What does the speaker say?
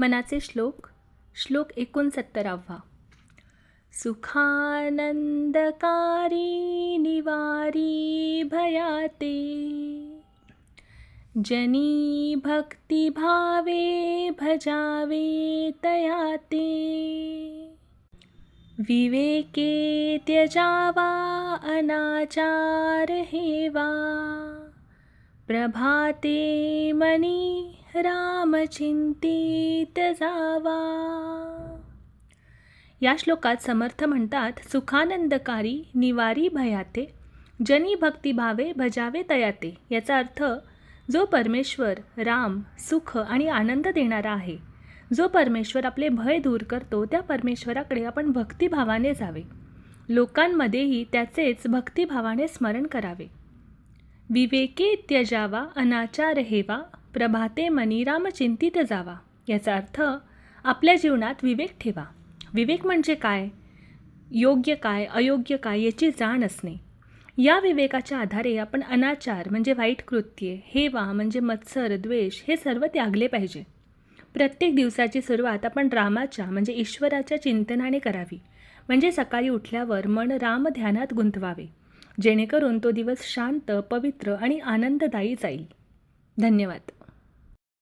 मनाचे श्लोक श्लोक एकोणसत्तरावा. सुखानंदकारी निवारी भयाते. जनी भक्तिभावे भजावे तयाते. विवेके त्यजावा अनाचार हेवा. प्रभाते मनी रामचिंतित जावा. या श्लोकात समर्थ म्हणतात सुखानंदकारी निवारी भयाते जनी भक्तिभावे भजावे तयाते. याचा अर्थ जो परमेश्वर राम सुख आणि आनंद देणारा आहे जो परमेश्वर आपले भय दूर करतो त्या परमेश्वराकडे आपण भक्तिभावाने जावे. लोकांमध्येही त्याचेच भक्तिभावाने स्मरण करावे. विवेके त्यजावा अनाचार हेवा प्रभाते मनीराम चिंतित जावा. याचा अर्थ आपल्या जीवनात विवेक ठेवा. विवेक म्हणजे काय? योग्य काय अयोग्य काय याची जाण असणे. या विवेकाच्या आधारे आपण अनाचार म्हणजे वाईट कृत्ये हेवा म्हणजे मत्सर द्वेष हे सर्व त्यागले पाहिजे. प्रत्येक दिवसाची सुरुवात आपण रामाच्या म्हणजे ईश्वराच्या चिंतनाने करावी. म्हणजे सकाळी उठल्यावर मन राम ध्यानात गुंतवावे. जेणेकरून तो दिवस शांत पवित्र आणि आनंददायी जाईल. धन्यवाद.